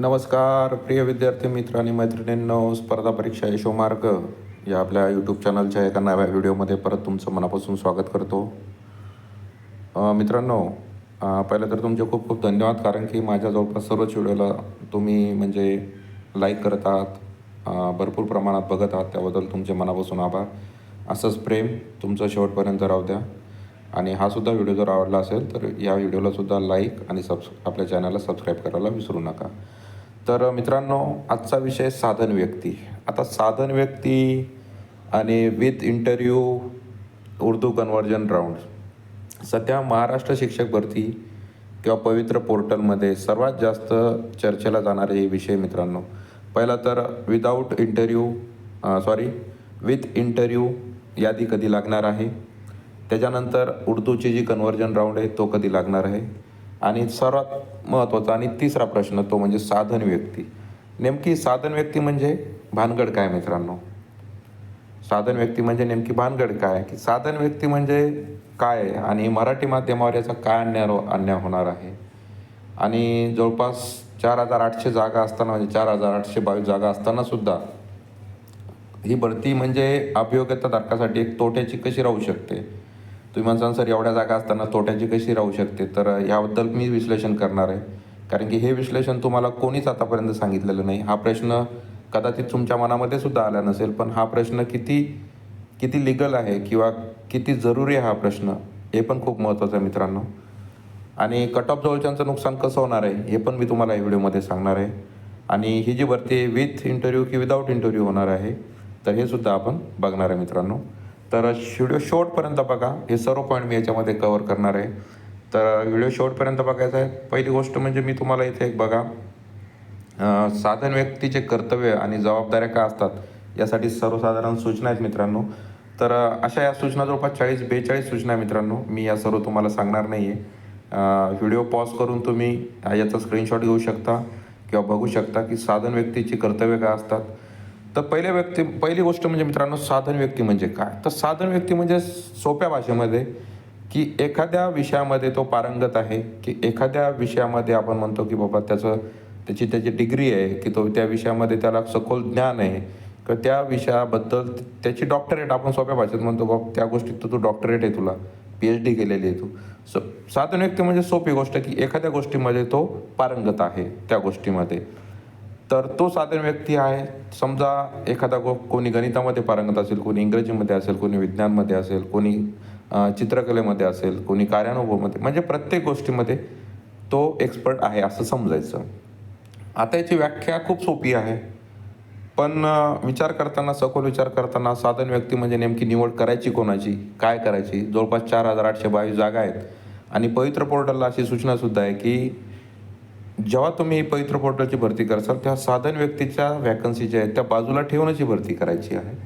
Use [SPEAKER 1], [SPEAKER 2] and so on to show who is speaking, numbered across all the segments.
[SPEAKER 1] नमस्कार प्रिय विद्यार्थी मित्र आणि मैत्रिणींनो स्पर्धा परीक्षा यशोमार्ग या आपल्या यूट्यूब चॅनलच्या एका नव्या व्हिडिओमध्ये परत तुमचं मनापासून स्वागत करतो. मित्रांनो पहिलं तर तुमचे खूप खूप धन्यवाद कारण की माझ्या जवळपास सर्वच व्हिडिओला तुम्ही म्हणजे लाईक करत आहात भरपूर प्रमाणात बघत आहात त्याबद्दल तुमचे मनापासून आभार. असंच प्रेम तुमचं शेवटपर्यंत राहू द्या. आणि हा सुद्धा व्हिडिओ जर आवडला असेल तर या व्हिडिओला सुद्धा लाईक आणि सबस् आपल्या चॅनलला सबस्क्राईब करायला विसरू नका. तर मित्रांनो आजचा विषय साधन व्यक्ती. आता साधन व्यक्ती आणि with interview Urdu conversion round सध्या महाराष्ट्र शिक्षक भरती किंवा पवित्र पोर्टलमध्ये सर्वात जास्त चर्चेला जाणारे हे विषय मित्रांनो. पहिला तर without interview sorry with interview यादी कधी लागणार आहे? त्याच्यानंतर उर्दूची जी कन्व्हर्जन राऊंड आहे तो कधी लागणार आहे? आणि सर्वात महत्त्वाचा आणि तिसरा प्रश्न तो म्हणजे साधन व्यक्ती. नेमकी साधन व्यक्ती म्हणजे भानगड काय मित्रांनो? साधन व्यक्ती म्हणजे नेमकी भानगड काय? की साधन व्यक्ती म्हणजे काय? आहे आणि मराठी माध्यमावर याचा काय अन्याय अन्याय होणार आहे? आणि जवळपास चार हजार आठशे जागा असताना म्हणजे चार हजार आठशे बावीस जागा असताना सुद्धा ही भरती म्हणजे अभियोग्यता धारकासाठी एक तोट्याची कशी राहू शकते? तुम्ही म्हणसान सर एवढ्या जागा असताना तोट्याची कशी राहू शकते? तर याबद्दल मी विश्लेषण करणार आहे. कारण की हे विश्लेषण तुम्हाला कोणीच आतापर्यंत सांगितलेलं नाही. हा प्रश्न कदाचित तुमच्या मनामध्ये सुद्धा आला नसेल पण हा प्रश्न किती किती लिगल आहे किंवा किती जरुरी आहे हा प्रश्न हे पण खूप महत्त्वाचं आहे मित्रांनो. आणि कट ऑफ जवळच्यांचं नुकसान कसं होणार आहे हे पण मी तुम्हाला या व्हिडिओमध्ये सांगणार आहे. आणि ही जी भरती आहे विथ इंटरव्ह्यू की विदाऊट इंटरव्ह्यू होणार आहे तर हे सुद्धा आपण बघणार आहे मित्रांनो. तर व्हिडिओ शेवटपर्यंत बघा. हे सर्व पॉईंट मी याच्यामध्ये कवर करणार आहे. तर व्हिडिओ शेवटपर्यंत बघायचा आहे. पहिली गोष्ट म्हणजे मी तुम्हाला इथे एक बघा. साधन व्यक्तीचे कर्तव्य आणि जबाबदाऱ्या काय असतात यासाठी सर्वसाधारण सूचना आहेत मित्रांनो. तर अशा या सूचना जवळपास चाळीस बेचाळीस सूचना आहे मित्रांनो. मी या सर्व तुम्हाला सांगणार नाही आहे व्हिडिओ पॉज करून तुम्ही याचा स्क्रीनशॉट घेऊ शकता किंवा बघू शकता की साधन व्यक्तीची कर्तव्य काय असतात तर पहिल्या व्यक्ती पहिली गोष्ट म्हणजे मित्रांनो साधन व्यक्ती म्हणजे काय? तर साधन व्यक्ती म्हणजे सोप्या भाषेमध्ये की एखाद्या विषयामध्ये तो पारंगत आहे की एखाद्या विषयामध्ये आपण म्हणतो की बाबा त्याचं त्याची त्याची डिग्री आहे की तो त्या विषयामध्ये त्याला सखोल ज्ञान आहे किंवा त्या विषयाबद्दल त्याची डॉक्टरेट आपण सोप्या भाषेत म्हणतो बाबा त्या गोष्टीत तर तू डॉक्टरेट आहे तुला पी एच डी केलेली आहे तू. सो साधन व्यक्ती म्हणजे सोपी गोष्ट की एखाद्या गोष्टीमध्ये तो पारंगत आहे त्या गोष्टीमध्ये. तर तो साधन व्यक्ती आहे. समजा एखादा गो कोणी गणितामध्ये पारंगत असेल कोणी इंग्रजीमध्ये असेल कोणी विज्ञानमध्ये असेल कोणी चित्रकलेमध्ये असेल कोणी कार्यानुभवमध्ये म्हणजे प्रत्येक गोष्टीमध्ये तो एक्सपर्ट आहे असं समजायचं. आता याची व्याख्या खूप सोपी आहे. पण विचार करताना सखोल विचार करताना साधन व्यक्ती म्हणजे नेमकी निवड करायची कोणाची काय करायची? जवळपास चार हजार आठशे बावीस जागा आहेत. आणि पवित्र पोर्टलला अशी सूचनासुद्धा आहे की जेव्हा तुम्ही पवित्र पोर्टलची भरती करसाल तेव्हा साधन व्यक्तीच्या वॅकन्सी ज्या आहेत त्या बाजूला ठेवूनच ही भरती करायची आहे.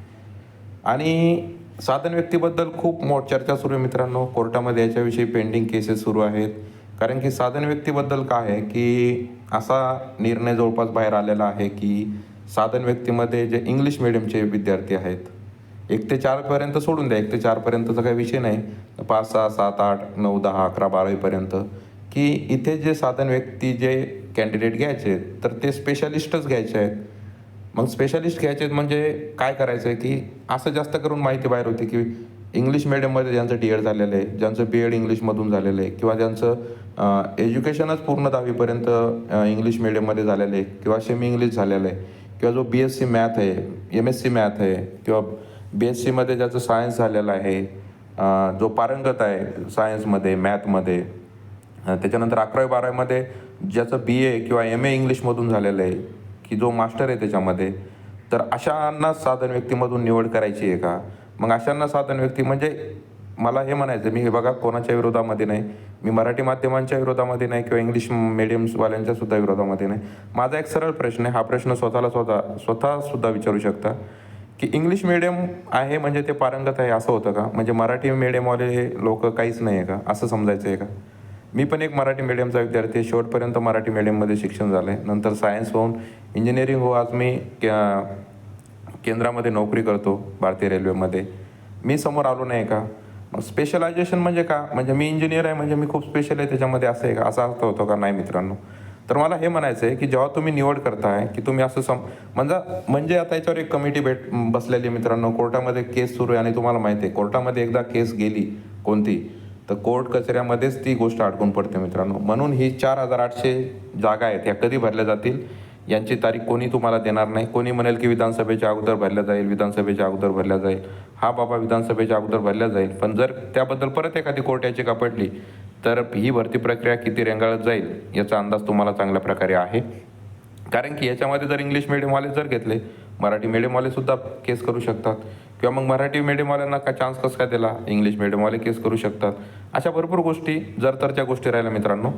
[SPEAKER 1] आणि साधन व्यक्तीबद्दल खूप मोठ चर्चा सुरू आहे मित्रांनो. कोर्टामध्ये याच्याविषयी पेंडिंग केसेस सुरू आहेत. कारण की साधन व्यक्तीबद्दल काय आहे की असा निर्णय जवळपास बाहेर आलेला आहे की साधन व्यक्तीमध्ये जे इंग्लिश मिडियमचे विद्यार्थी आहेत एक ते चारपर्यंत सोडून द्या. एक ते चारपर्यंतचा काही विषय नाही. पाच सहा सात आठ नऊ दहा अकरा बारावीपर्यंत की इथे जे साधन व्यक्ती जे कॅन्डिडेट घ्यायचे आहेत, तर ते स्पेशालिस्टच घ्यायचे आहेत. मग स्पेशालिस्ट घ्यायचे आहेत म्हणजे काय करायचं आहे की असं जास्त करून माहिती बाहेर होती की इंग्लिश मिडियममध्ये ज्यांचं डी एड झालेलं आहे ज्यांचं बी एड इंग्लिशमधून झालेलं आहे किंवा ज्यांचं एज्युकेशनच पूर्ण दहावीपर्यंत इंग्लिश मिडियममध्ये झालेलं आहे किंवा सेमी इंग्लिश झालेलं आहे किंवा जो बी एस सी मॅथ आहे एम एस सी मॅथ आहे किंवा बी एस सीमध्ये ज्याचं सायन्स झालेलं आहे जो पारंगत आहे सायन्समध्ये मॅथमध्ये त्याच्यानंतर अकरावी बारावीमध्ये ज्याचं बी ए किंवा एम ए इंग्लिशमधून झालेलं आहे की जो मास्टर आहे त्याच्यामध्ये तर अशांना साधन व्यक्तीमधून निवड करायची आहे का? मग अशांना साधन व्यक्ती म्हणजे मला हे म्हणायचं मी हे बघा कोणाच्या विरोधामध्ये नाही मी मराठी माध्यमांच्या विरोधामध्ये नाही किंवा इंग्लिश मिडियम्सवाल्यांच्या सुद्धा विरोधामध्ये नाही. माझा एक सरळ प्रश्न आहे हा प्रश्न स्वतःला स्वतः स्वतःसुद्धा विचारू शकता की इंग्लिश मिडियम आहे म्हणजे ते पारंगत आहे असं होतं का? म्हणजे मराठी मिडियमवाले हे लोक काहीच नाही आहे का? असं समजायचं आहे का? मी पण एक मराठी मिडियमचा विद्यार्थी आहे. शेवटपर्यंत मराठी मिडियममध्ये शिक्षण झालं आहे नंतर सायन्स होऊन इंजिनिअरिंग हो आज मी केंद्रामध्ये नोकरी करतो भारतीय रेल्वेमध्ये मी समोर आलो नाही का? मग स्पेशलायझेशन म्हणजे का? म्हणजे मी इंजिनियर आहे म्हणजे मी खूप स्पेशल आहे त्याच्यामध्ये असं आहे का? असा अर्थ होतो का? नाही मित्रांनो. तर मला हे म्हणायचं आहे की जेव्हा तुम्ही निवड करताय की तुम्ही असं सम म्हणजे म्हणजे आता याच्यावर एक कमिटी भेट बसलेली मित्रांनो. कोर्टामध्ये केस सुरू आहे आणि तुम्हाला माहिती आहे. कोर्टामध्ये एकदा केस गेली कोणती तर कोर्ट कचऱ्यामध्येच ती गोष्ट अडकून पडते मित्रांनो. म्हणून ही चार हजार आठशे जागा आहेत ह्या कधी भरल्या जातील? यांची तारीख कोणी तुम्हाला देणार नाही. कोणी म्हणेल की विधानसभेच्या अगोदर भरल्या जाईल विधानसभेच्या अगोदर भरल्या जाईल. हा बाबा विधानसभेच्या अगोदर भरल्या जाईल. पण जर त्याबद्दल परत एखादी कोर्ट याचिका पडली तर ही भरती प्रक्रिया किती रेंगाळत जाईल याचा अंदाज तुम्हाला चांगल्या प्रकारे आहे. कारण की याच्यामध्ये जर इंग्लिश मिडियमवाले जर घेतले मराठी मिडियमवाले सुद्धा केस करू शकतात. किंवा मग मराठी मिडियमवाल्यांना काय चान्स कसं काय दिला? इंग्लिश मिडियमवाले केस करू शकतात. अशा भरपूर गोष्टी जर तर त्या गोष्टी राहिल्या मित्रांनो.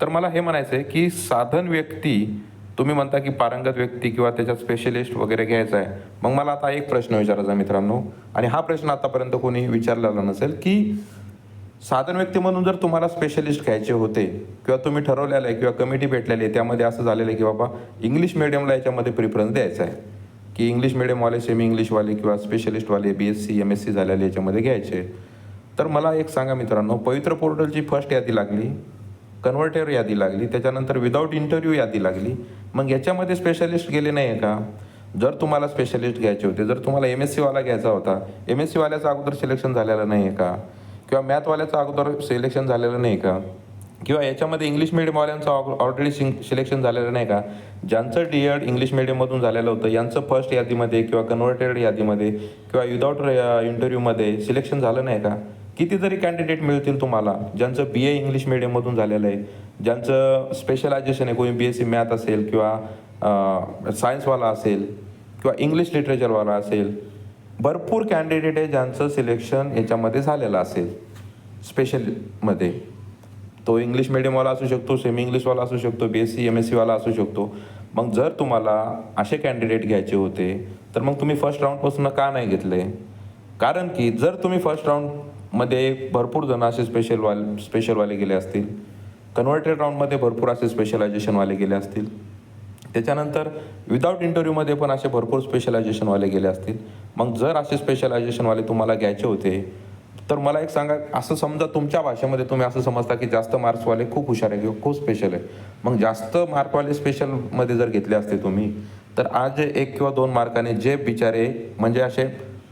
[SPEAKER 1] तर मला हे म्हणायचं आहे की साधन व्यक्ती तुम्ही म्हणता की पारंगत व्यक्ती किंवा त्याच्यात स्पेशलिस्ट वगैरे घ्यायचा आहे. मग मला आता एक प्रश्न विचारायचा मित्रांनो. आणि हा प्रश्न आतापर्यंत कोणी विचारलेला नसेल की साधन व्यक्ती म्हणून जर तुम्हाला स्पेशलिस्ट घ्यायचे होते किंवा तुम्ही ठरवलेलं आहे किंवा कमिटी भेटलेली आहे त्यामध्ये असं झालेलं आहे की बाबा इंग्लिश मिडियमला याच्यामध्ये प्रिफरन्स द्यायचा आहे. की इंग्लिश मिडियमवाले सेमी इंग्लिशवाले किंवा स्पेशलिस्टवाले B S C M S C झालेले याच्यामध्ये घ्यायचे. तर मला एक सांगा मित्रांनो पवित्र पोर्टलची फर्स्ट यादी लागली कन्व्हर्टर यादी लागली त्याच्यानंतर विदाऊट इंटरव्ह्यू यादी लागली. मग याच्यामध्ये स्पेशलिस्ट गेले नाही आहे का? जर तुम्हाला स्पेशलिस्ट घ्यायचे होते जर तुम्हाला एम एस सीवाला घ्यायचा होता एम एस सीवाल्याचं अगोदर सिलेक्शन झालेलं नाही आहे का? किंवा मॅथवाल्याचं अगोदर सिलेक्शन झालेलं नाही का? किंवा याच्यामध्ये इंग्लिश मिडियमवाल्यांचं ऑलरेडी सिंग सिलेक्शन झालेलं नाही का? ज्यांचं डी एड इंग्लिश मिडियममधून झालेलं होतं यांचं फर्स्ट यादीमध्ये किंवा कन्व्हर्टेड यादीमध्ये किंवा विदाऊट इंटरव्ह्यूमध्ये सिलेक्शन झालं नाही का? कितीतरी कॅन्डिडेट मिळतील तुम्हाला ज्यांचं बी ए इंग्लिश मिडियममधून झालेलं आहे ज्यांचं स्पेशलायझेशन आहे कोणी बी एस सी मॅथ असेल किंवा uh, सायन्सवाला असेल किंवा इंग्लिश लिटरेचरवाला असेल भरपूर कॅन्डिडेट आहे ज्यांचं सिलेक्शन याच्यामध्ये झालेलं असेल स्पेशलमध्ये तो इंग्लिश मिडियमवाला असू शकतो सेमी इंग्लिशवाला असू शकतो B S C M S सीवाला असू शकतो. मग जर तुम्हाला असे कॅन्डिडेट घ्यायचे होते तर मग तुम्ही फर्स्ट राऊंडपासून का नाही घेतले? कारण की जर तुम्ही फर्स्ट राऊंडमध्ये भरपूर जण असे स्पेशलवाले स्पेशलवाले गेले असतील कन्व्हर्टेड राऊंडमध्ये भरपूर असे स्पेशलायझेशनवाले गेले असतील त्याच्यानंतर विदाऊट इंटरव्ह्यूमध्ये पण असे भरपूर स्पेशलायझेशनवाले गेले असतील. मग जर असे स्पेशलायझेशनवाले तुम्हाला घ्यायचे होते तर मला एक सांगा असं समजा तुमच्या भाषेमध्ये तुम्ही असं समजता की जास्त मार्क्सवाले खूप हुशार आहे किंवा खूप स्पेशल आहे मग जास्त मार्कवाले स्पेशलमध्ये जर घेतले असते तुम्ही तर आज एक किंवा दोन मार्काने जे बिचारे म्हणजे असे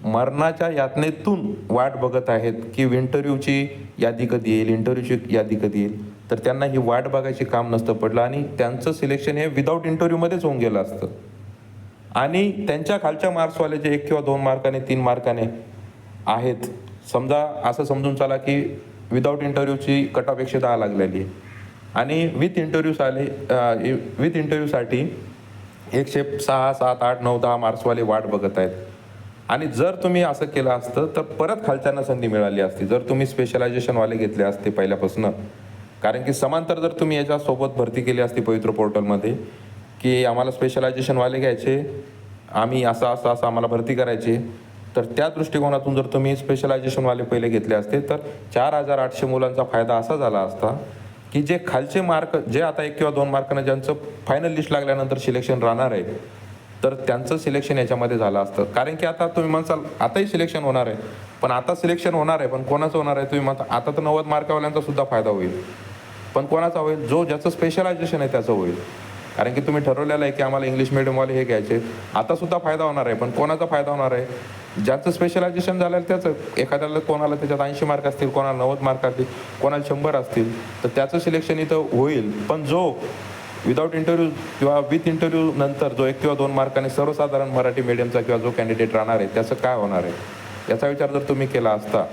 [SPEAKER 1] मरणाच्या यातनेतून वाट बघत आहेत की इंटरव्ह्यूची यादी कधी येईल इंटरव्ह्यूची यादी कधी येईल तर त्यांना ही वाट बघायची काम नसतं पडलं आणि त्यांचं सिलेक्शन हे विदाऊट इंटरव्ह्यूमध्येच होऊन गेलं असतं. आणि त्यांच्या खालच्या मार्क्सवाले जे एक किंवा दोन मार्काने तीन मार्काने आहेत समजा असं समजून चाला की विदाऊट इंटरव्ह्यूची कट ऑफ एकशे दहा लागलेली आहे. आणि विथ इंटरव्ह्यू आले विथ इंटरव्ह्यूसाठी एकशे सहा सात आठ नऊ दहा मार्क्सवाले वाट बघत आहेत. आणि जर तुम्ही असं केलं असतं तर परत खालच्यांना संधी मिळाली असती. जर तुम्ही स्पेशलायझेशनवाले घेतले असते पहिल्यापासून. कारण की समांतर जर तुम्ही याच्यासोबत भरती केली असती पवित्र पोर्टलमध्ये की आम्हाला स्पेशलायझेशनवाले घ्यायचे आम्ही असं असं असं आम्हाला भरती करायची तर त्या दृष्टिकोनातून जर तुम्ही स्पेशलायझेशनवाले पहिले घेतले असते तर चार हजार आठशे मुलांचा फायदा असा झाला असता की जे खालचे मार्क जे आता एक किंवा दोन मार्कानं ज्यांचं फायनल लिस्ट लागल्यानंतर सिलेक्शन राहणार आहे तर त्यांचं सिलेक्शन याच्यामध्ये झालं असतं. कारण की आता तुम्ही म्हणसाल आताही सिलेक्शन होणार आहे. पण आता सिलेक्शन होणार आहे पण कोणाचं होणार आहे? तुम्ही म्हणता आता तर नव्वद मार्कावाल्यांचा सुद्धा फायदा होईल. पण कोणाचा होईल? जो ज्याचं स्पेशलायझेशन आहे त्याचं होईल. कारण की तुम्ही ठरवलेलं आहे की आम्हाला इंग्लिश मिडियमवाले हे घ्यायचे. आता सुद्धा फायदा होणार आहे पण कोणाचा फायदा होणार आहे? ज्याचं स्पेशलायझेशन झालं त्याचं. एखाद्याला कोणाला त्याच्यात ऐंशी मार्क असतील कोणाला नव्वद मार्क असतील कोणाला शंभर असतील तर त्याचं सिलेक्शन इथं होईल. पण जो विदाऊट इंटरव्ह्यू किंवा विथ इंटरव्ह्यू नंतर जो एक किंवा दोन मार्काने सर्वसाधारण मराठी मिडियमचा किंवा जो कॅन्डिडेट राहणार आहे त्याचं काय होणार आहे? याचा विचार जर तुम्ही केला असता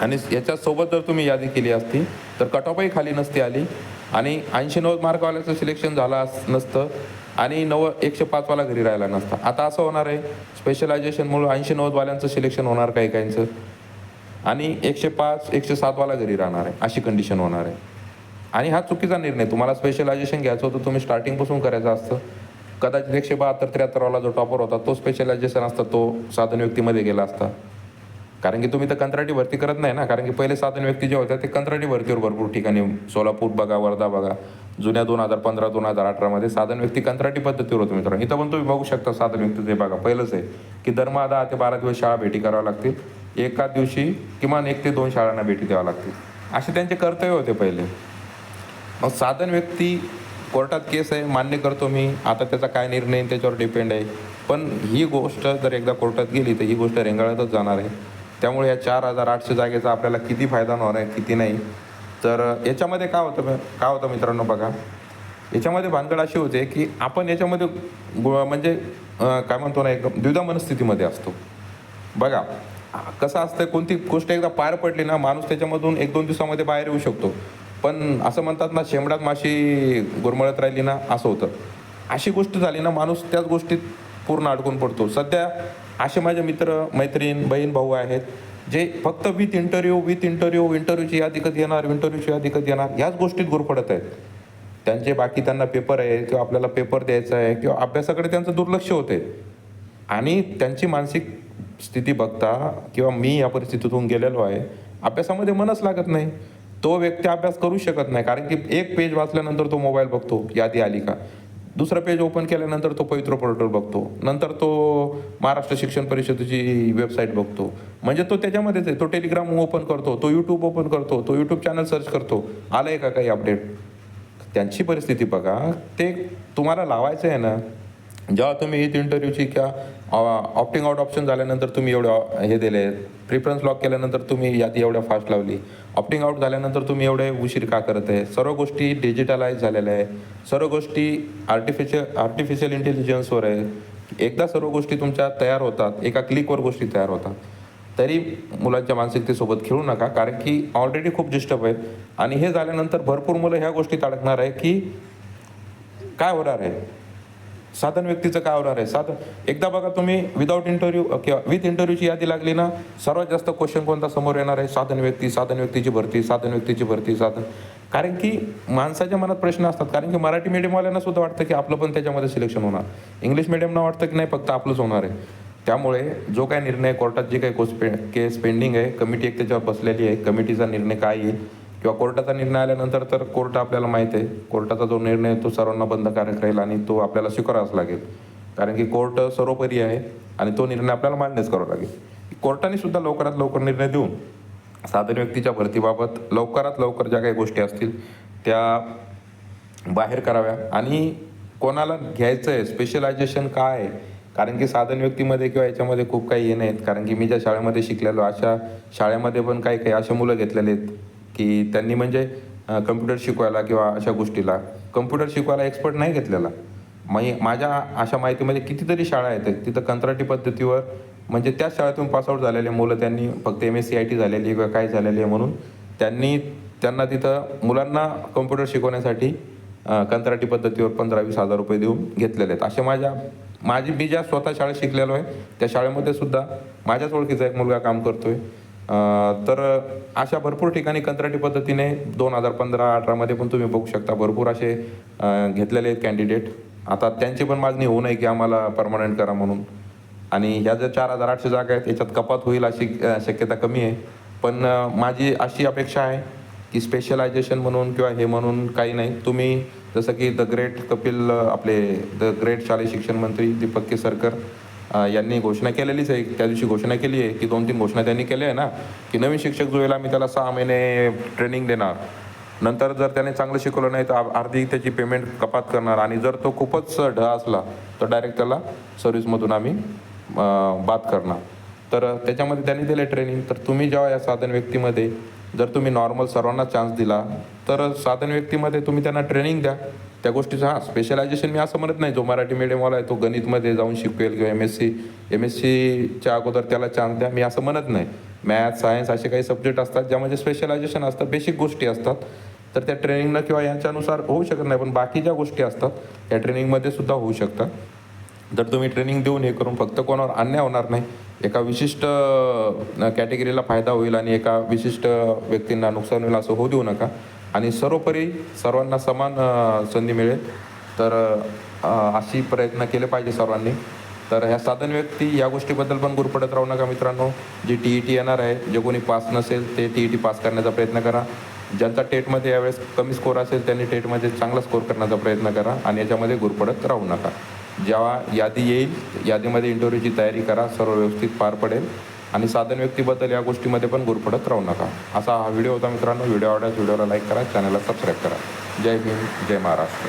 [SPEAKER 1] आणि याच्यासोबत जर तुम्ही यादी केली असती तर कट ऑफही खाली नसती आली. आणि ऐंशी नव्वद मार्कवाल्याचं सिलेक्शन झालं नसतं. आणि नव्वद एकशे पाचवाला घरी राहिला नसता. आता असं होणार आहे. स्पेशलायझेशनमुळं ऐंशी नव्वदवाल्यांचं सिलेक्शन होणार काही काहींचं? आणि एकशे पाच एकशे सातवाला घरी राहणार आहे. अशी कंडिशन होणार आहे. आणि हा चुकीचा निर्णय. तुम्हाला स्पेशलायझेशन घ्यायचं होतं तुम्ही स्टार्टिंगपासून करायचं असतं. कदाचित एकशे बहात्तर त्र्याहत्तरवाला जो टॉपर होता तो स्पेशलायझेशन असता तो साधन व्यक्तीमध्ये गेला असता. कारण की तुम्ही तर कंत्राटी भरती करत नाही ना कारण की पहिले साधन व्यक्ती जे होत्या ते कंत्राटी भरतीवर भरपूर ठिकाणी सोलापूर बघा वर्धा बघा जुन्या दोन हजार पंधरा दोन हजार अठरामध्ये साधन व्यक्ती कंत्राटी पद्धतीवर होतं मित्रांनो. इथं पण तुम्ही बघू शकता साधन व्यक्ती ते बघा. पहिलंच आहे की दरमहा दहा ते बारा दिवस शाळा भेटी कराव्या लागतील एका दिवशी किमान एक ते दोन शाळांना भेटी द्याव्या लागतील असे त्यांचे कर्तव्य होते पहिले. मग साधन व्यक्ती कोर्टात केस आहे मान्य करतो मी. आता त्याचा काय निर्णय त्याच्यावर डिपेंड आहे. पण ही गोष्ट जर एकदा कोर्टात गेली तर ही गोष्ट रेंगाळतच जाणार आहे. त्यामुळे या चार हजार आठशे जागेचा आपल्याला किती फायदा होणार आहे किती नाही? तर याच्यामध्ये काय होतं काय होतं मित्रांनो बघा. याच्यामध्ये भानगड अशी होते की आपण याच्यामध्ये म्हणजे काय म्हणतो ना एकदम द्विधा मनस्थितीमध्ये असतो. बघा कसं असतं कोणती गोष्ट एकदा पार पडली ना माणूस त्याच्यामधून एक दोन दिवसामध्ये बाहेर येऊ शकतो. पण असं म्हणतात ना शेंबडात माशी गुरमळत राहिली ना असं होतं. अशी गोष्ट झाली ना माणूस त्याच गोष्टीत पूर्ण अडकून पडतो. सध्या असे माझे मित्र मैत्रीण बहीण भाऊ आहेत जे फक्त विथ इंटरव्ह्यू विथ इंटरव्ह्यू इंटरव्ह्यूची यादी कधी येणार इंटरव्ह्यूची यादी कधी येणार ह्याच गोष्टीत गुरफडत आहेत. त्यांचे बाकी त्यांना पेपर आहे किंवा आपल्याला पेपर द्यायचा आहे किंवा अभ्यासाकडे त्यांचं दुर्लक्ष होते आणि त्यांची मानसिक स्थिती बघता किंवा मी या परिस्थितीतून गेलेलो आहे अभ्यासामध्ये मनच लागत नाही. तो व्यक्ती अभ्यास करू शकत नाही कारण की एक पेज वाचल्यानंतर तो मोबाईल बघतो यादी आली का? दुसरा पेज ओपन केल्यानंतर तो पवित्र पोर्टल बघतो. नंतर तो महाराष्ट्र शिक्षण परिषदेची वेबसाईट बघतो. म्हणजे तो त्याच्यामध्येच आहे. तो टेलिग्राम ओपन करतो तो यूट्यूब ओपन करतो तो यूट्यूब चॅनल सर्च करतो. आलं आहे का काही अपडेट त्यांची परिस्थिती बघा. ते तुम्हाला लावायचं आहे ना जेव्हा तुम्ही इथ इंटरव्ह्यूची किंवा ऑप्टिंग आउट ऑप्शन झाल्यानंतर तुम्ही एवढे हे दिले प्रिफरन्स लॉक केल्यानंतर तुम्ही यादी एवढ्या फास्ट लावली. ऑप्टिंग आउट झाल्यानंतर तुम्ही एवढे उशीर का करत आहे? सर्व गोष्टी डिजिटलाइज झालेल्या आहे सर्व गोष्टी आर्टिफिशियल आर्टिफिशियल इंटेलिजन्सवर आहे एकदा सर्व गोष्टी तुमच्या तयार होतात एका क्लिकवर गोष्टी तयार होतात. तरी मुलांच्या मानसिकतेसोबत खेळू नका कारण की ऑलरेडी खूप डिस्टर्ब आहे आणि हे झाल्यानंतर भरपूर मुलं ह्या गोष्टी अडकणार आहे की काय होणार आहे? साधन व्यक्तीचं काय होणार आहे? साधन एकदा बघा तुम्ही विदाऊट इंटरव्ह्यू किंवा विथ इंटरव्ह्यूची यादी लागली ना सर्वात जास्त क्वेश्चन कोणता समोर येणार आहे? साधन व्यक्ती साधन व्यक्तीची भरती साधन व्यक्तीची भरती साधन. कारण की माणसाच्या मनात प्रश्न असतात. कारण की मराठी मीडियमवाल्यांना सुद्धा वाटतं की आपलं पण त्याच्यामध्ये सिलेक्शन होणार. इंग्लिश मिडियमना वाटतं की नाही फक्त आपलंच होणार आहे. त्यामुळे जो काय निर्णय कोर्टात जे काही कोस पे केस पेंडिंग आहे कमिटी एक त्याच्यावर बसलेली आहे. कमिटीचा निर्णय काय येईल? किंवा कोर्टाचा निर्णय आल्यानंतर तर कोर्ट आपल्याला माहीत आहे. कोर्टाचा जो निर्णय आहे तो सर्वांना बंधकारक राहील आणि तो आपल्याला स्वीकारावाच लागेल. कारण की कोर्ट सर्वोपरी आहे आणि तो निर्णय आपल्याला मान्यच करावा लागेल. कोर्टाने सुद्धा लवकरात लवकर निर्णय देऊन साधन व्यक्तीच्या भरतीबाबत लवकरात लवकर ज्या काही गोष्टी असतील त्या बाहेर कराव्या. आणि कोणाला घ्यायचं आहे स्पेशलायझेशन काय आहे? कारण की साधन व्यक्तीमध्ये किंवा याच्यामध्ये खूप काही हे नाहीत कारण की मी ज्या शाळेमध्ये शिकलेलो अशा शाळेमध्ये पण काही काही असे मुलं घेतलेले आहेत. की त्यांनी म्हणजे कम्प्युटर शिकवायला किंवा अशा गोष्टीला. कम्प्युटर शिकवायला एक्सपर्ट नाही घेतलेला. माही माझ्या अशा माहितीमध्ये कितीतरी शाळा आहेत तिथं कंत्राटी पद्धतीवर म्हणजे त्याच शाळेतून पासआउट झालेले मुलं त्यांनी फक्त M S C I T झालेली किंवा काय झालेली आहे म्हणून त्यांनी त्यांना तिथं मुलांना कम्प्युटर शिकवण्यासाठी कंत्राटी पद्धतीवर पंधरा वीस हजार रुपये देऊन घेतलेले आहेत. असे माझ्या माझी मी ज्या स्वतः शाळेत शिकलेलो आहे त्या शाळेमध्ये सुद्धा माझ्याच ओळखीचा एक मुलगा काम करतो आहे तर अशा भरपूर ठिकाणी कंत्राटी पद्धतीने दोन हजार पंधरा अठरामध्ये पण तुम्ही बघू शकता भरपूर असे घेतलेले आहेत कॅन्डिडेट आता त्यांची पण मागणी होऊ नये की आम्हाला परमनंट करा म्हणून. आणि ह्या ज्या चार हजार आठशे जागा आहेत याच्यात कपात होईल अशी शक्यता कमी आहे. पण माझी अशी अपेक्षा आहे की स्पेशलायझेशन म्हणून किंवा हे म्हणून काही नाही. तुम्ही जसं की द ग्रेट कपिल आपले द ग्रेट शालेय शिक्षण मंत्री दीपक केसरकर यांनी घोषणा केलेलीच आहे. त्या दिवशी घोषणा केली आहे. की दोन तीन घोषणा त्यांनी केल्या आहे ना की नवीन शिक्षक जो येईल आम्ही त्याला सहा महिने ट्रेनिंग देणार. नंतर जर त्याने चांगलं शिकवलं नाही तर अर्धी त्याची पेमेंट कपात करणार. आणि जर तो खूपच ढ असला तर डायरेक्ट त्याला सर्व्हिसमधून आम्ही बात बाद करणार. तर त्याच्यामध्ये त्यांनी दिलं ट्रेनिंग तर तुम्ही जेव्हा या साधन व्यक्तीमध्ये जर तुम्ही नॉर्मल सर्वांना चान्स दिला तर साधन व्यक्तीमध्ये तुम्ही त्यांना ट्रेनिंग द्या. त्या गोष्टीचं हां स्पेशलायझेशन मी असं म्हणत नाही. जो मराठी मिडियमवाला आहे तो गणितमध्ये जाऊन शिकवेल किंवा M S C M S सीच्या अगोदर त्याला चान्स द्या. मी असं म्हणत नाही. मॅथ सायन्स असे काही सब्जेक्ट असतात ज्यामध्ये स्पेशलायझेशन असतं बेसिक गोष्टी असतात. तर त्या ट्रेनिंगनं किंवा यांच्यानुसार होऊ शकत नाही पण बाकी ज्या गोष्टी असतात त्या ट्रेनिंगमध्ये सुद्धा होऊ शकतात. जर तुम्ही ट्रेनिंग देऊन हे करून फक्त कोणावर अन्याय होणार नाही एका विशिष्ट कॅटेगरीला फायदा होईल आणि एका विशिष्ट व्यक्तींना नुकसान होईल असं होऊ देऊ नका. आणि सर्वोपरी सर्वांना समान संधी मिळेल. तर अशी प्रयत्न केले पाहिजे सर्वांनी. तर ह्या साधन व्यक्ती या गोष्टीबद्दल पण गुरपडत राहू नका मित्रांनो. जी टी ई टी येणार आहे जे कोणी पास नसेल ते टी ई टी पास करण्याचा प्रयत्न करा. ज्यांचा टेटमध्ये यावेळेस कमी स्कोर असेल त्यांनी टेटमध्ये चांगला स्कोर करण्याचा प्रयत्न करा आणि याच्यामध्ये गुरपडत राहू नका. जेव्हा यादी येईल यादीमध्ये इंटरव्ह्यूची तयारी करा सर्व व्यवस्थित पार पडेल. आणि साधन व्यक्तीबद्दल या गोष्टीमध्ये पण गुरपडत राहू नका. असा हा व्हिडिओ होता मित्रांनो. व्हिडिओ आवडल्यास व्हिडिओला लाईक करा चॅनलला सबस्क्राईब करा. जय भीम जय महाराष्ट्र.